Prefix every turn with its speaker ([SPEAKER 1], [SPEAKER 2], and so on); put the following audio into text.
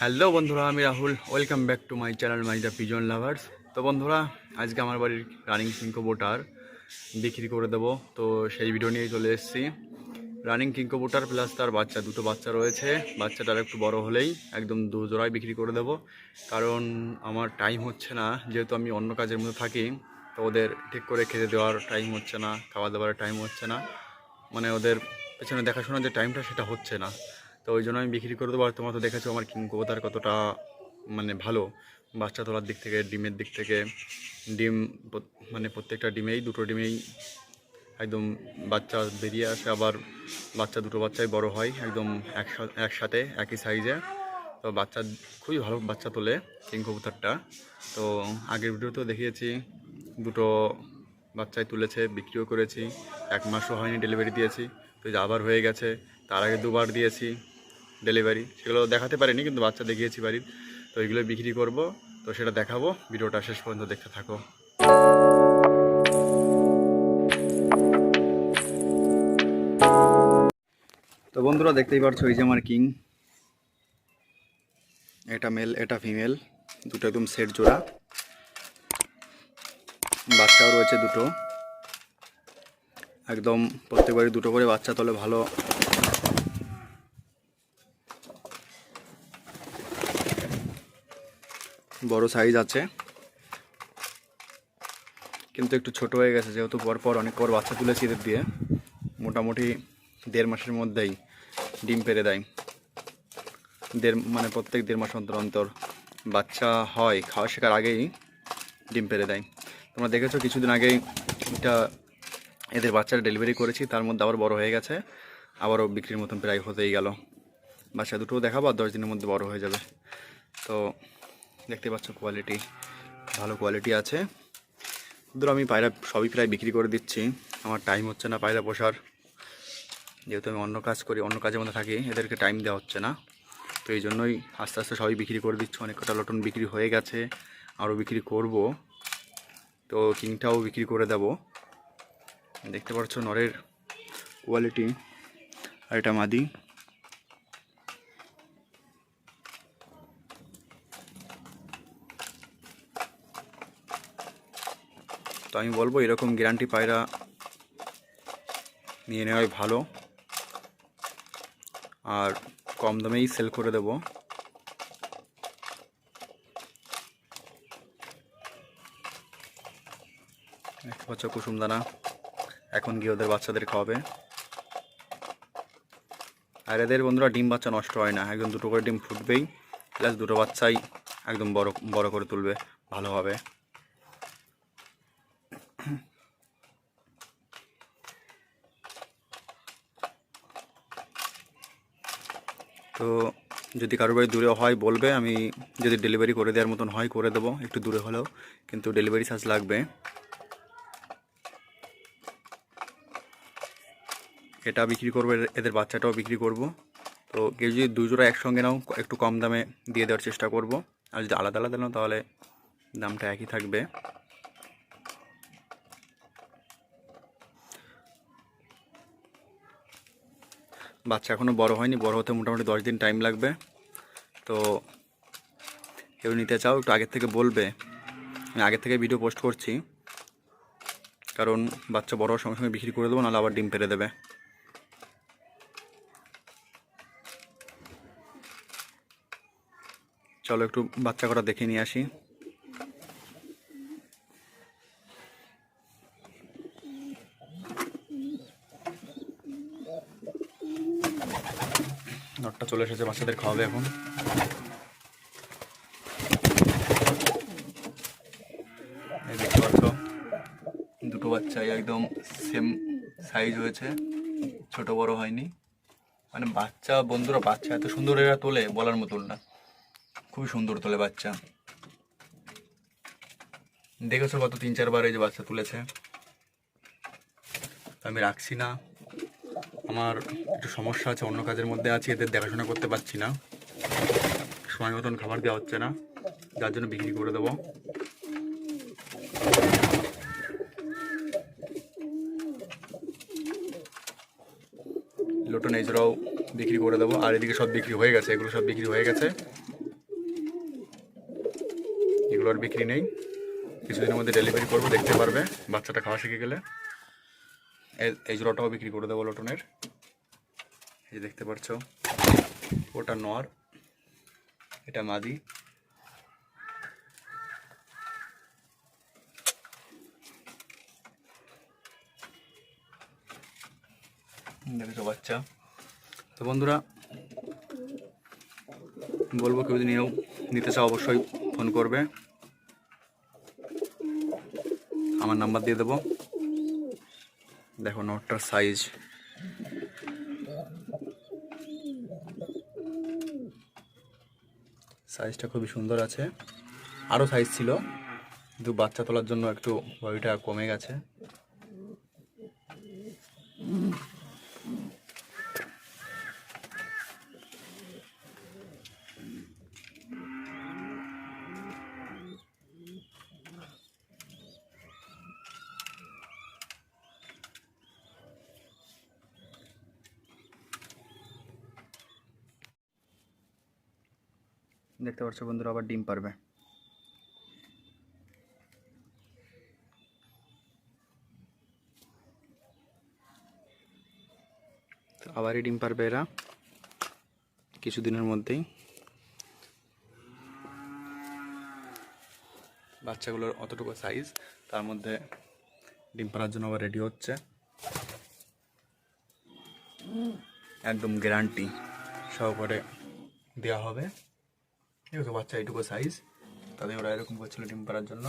[SPEAKER 1] Hello বন্ধুরা, আমি Rahul. Welcome back to my channel my the pigeon lovers তো বন্ধুরা, আজকে আমার বাড়ির রানিং কিঙ্কো বোটার বিক্রি করে দেবো। তো সেই ভিডিও নিয়েই চলে এসেছি। রানিং কিঙ্কো বোটার প্লাস তার বাচ্চা, দুটো বাচ্চা রয়েছে। বাচ্চাটার একটু বড় হলেই একদম দু জোড়ায় বিক্রি করে দেবো। কারণ আমার টাইম হচ্ছে না, যেহেতু আমি অন্য কাজের মধ্যে থাকি, তো ওদের ঠিক করে খেতে দেওয়ার টাইম হচ্ছে না, খাওয়া দাওয়ার টাইম হচ্ছে না। মানে ওদের পেছনে দেখাশোনার যে টাইমটা সেটা হচ্ছে না। তো ওই জন্য আমি বিক্রি করে দেবো। আর তোমরা তো দেখেছ আমার কিংকবতার কতটা মানে ভালো। বাচ্চা তোলার দিক থেকে, ডিমের দিক থেকে, ডিম মানে প্রত্যেকটা ডিমেই, দুটো ডিমেই একদম বাচ্চা বেরিয়ে আসে। আবার বাচ্চা, দুটো বাচ্চাই বড় হয় একদম একসা- একসাথে, একই সাইজে তো বাচ্চা, খুবই ভালো বাচ্চা তোলে কিংকবুতরটা তো আগের ভিডিওতেও দেখিয়েছি, দুটো বাচ্চাই তুলেছে, বিক্রিও করেছি। এক মাসও হয়নি ডেলিভারি দিয়েছি। তো আবার হয়ে গেছে, তার আগে দুবার দিয়েছি। ডেলিভারি, সেগুলো দেখাতে পারিনি, কিন্তু বাচ্চা দেখিয়েছি বাড়ির। তো এগুলো বিক্রি করব, তো সেটা দেখাবো। ভিডিওটা শেষ পর্যন্ত দেখতে থাকো। তো বন্ধুরা, দেখতেই পারছ, এই যে আমার কিং। এটা মেল, এটা ফিমেল, দুটো একদম সেট জোড়া। বাচ্চাও রয়েছে দুটো। একদম প্রত্যেকবারই দুটো করে বাচ্চা তোলে, ভালো বড় সাইজ আছে। কিন্তু একটু ছোট হয়ে গেছে, যেহেতু পর পর অনেক পর বাচ্চা তুলেছি এদের দিয়ে। মোটামুটি দেড় মাসের মধ্যেই ডিম পেরে দেয়। দেড় মানে প্রত্যেক দেড় মাস অন্তর অন্তর বাচ্চা হয়, খাওয়া শেখার আগেই ডিম পেরে দেয়। তোমরা দেখেছ কিছুদিন আগেই এটা এদের বাচ্চার ডেলিভারি করেছি, তার মধ্যে আবার বড় হয়ে গেছে। আবারও বিক্রির মতন প্রায় হতেই গেল। বাচ্চা দুটো দেখাবো আর দশ দিনের মধ্যে বড় হয়ে যাবে। তো দেখতে পাচ্ছ কোয়ালিটি ভালো কোয়ালিটি আছে। ধরো আমি পায়রা সবই প্রায় বিক্রি করে দিচ্ছি, আমার টাইম হচ্ছে না পায়রা পোষার। যেহেতু আমি অন্য কাজ করি, অন্য কাজের মধ্যে থাকি, এদেরকে টাইম দেওয়া হচ্ছে না। তো এই জন্যই আস্তে আস্তে সবই বিক্রি করে দিচ্ছি, অনেক কটা লটন বিক্রি হয়ে গেছে, আরও বিক্রি করব। তো কিংটাও বিক্রি করে দেব। দেখতে পাচ্ছ নরের কোয়ালিটি আর এটা মাদি। তো আমি বলব এরকম গ্যারান্টি পায়রা নিয়ে নেওয়াই ভালো। আর কম দামেই সেল করে দেব। পাচ্ছ কুসুম দানা এখন গিয়ে ওদের বাচ্চাদের খাওয়াবে। আর এদের বন্ধুরা ডিম বাচ্চা নষ্ট হয় না, একদম দুটো করে ডিম ফুটবেই প্লাস দুটো বাচ্চাই একদম বড় বড় করে তুলবে ভালোভাবে তো যদি কারও বাড়ি দূরে হয় বলবে, আমি যদি ডেলিভারি করে দেওয়ার মতন হয় করে দেবো, একটু দূরে হলেও, কিন্তু ডেলিভারি চার্জ লাগবে। এটা বিক্রি করব এদের- বাচ্চাটাও বিক্রি করব। তো কেউ যদি দুই জোড়া একসঙ্গে নাও, একটু কম দামে দিয়ে দেওয়ার চেষ্টা করব। আর যদি আলাদা আলাদা নাও, তাহলে দামটা একই থাকবে। বাচ্চা এখনও বড় হয়নি, বড় হতে মোটামুটি দশ দিন টাইম লাগবে। তো কেউ নিতে চাও, একটু আগের থেকে বলবে। আমি আগের থেকে ভিডিও পোস্ট করছি। কারণ বাচ্চা বড় সঙ্গে সঙ্গে বিক্রি করে দেবো, নাহলে আবার ডিম পেরে দেবে। চলো একটু বাচ্চা কটা দেখে নিয়ে আসি। নটটা চলে এসেছে, বাচ্চাদের খাওয়াবে এখন। দেখতে পাচ্ছ, দুটো বাচ্চাই একদম সেম সাইজ হয়েছে, ছোট বড় হয়নি। মানে বাচ্চা, বন্ধুরা বাচ্চা, এত সুন্দর এরা তোলে, বলার মতন না। খুবই সুন্দর তোলে বাচ্চা। দেখেছ কত তিন চারবার এই যে বাচ্চা তুলেছে? আমি রাখছি না। আমার একটু সমস্যা আছে, অন্য কাজের মধ্যে আছি, এদের দেখাশোনা করতে পারছি না। সময় মতন খাবার দেওয়া হচ্ছে না, যার জন্য বিক্রি করে দেবো। লোটন এজরাও বিক্রি করে দেবো, আর এদিকে সব বিক্রি হয়ে গেছে, এগুলো সব বিক্রি হয়ে গেছে। এগুলো আর বিক্রি নেই। কিছুদিনের মধ্যে ডেলিভারি করব, দেখতে পারবে, বাচ্চাটা খাওয়া শিখে গেলে। এই- জোড়াটাও বিক্রি করে দেবো লটনের। এই দেখতে পাচ্ছ, ওটা নর এটা মাদি। দেখেছ বাচ্চা? তো বন্ধুরা, বলব কেউ যদি নিয়েও নিতে চাও অবশ্যই ফোন করবে। আমার নাম্বার দিয়ে দেবো। দেখো নটটার সাইজ সাইজটা খুবই সুন্দর আছে। আরও সাইজ ছিল। কিন্তু বাচ্চা তোলার জন্য একটু বডিটা কমে গেছে। দেখতে পাচ্ছ বন্ধুরা, আবার ডিম পারবে। আবারই ডিম পারবে এরা, কিছুদিনের মধ্যেই। বাচ্চাগুলোর অতটুকু সাইজ তার মধ্যে ডিম পাড়ার জন্য আবার রেডি হচ্ছে। একদম গ্যারান্টি সহকারে দেওয়া হবে। ঠিক বাচ্চা এইটুকু সাইজ তাদের ওরা এরকম করছিল ডিম পাড়ার জন্য।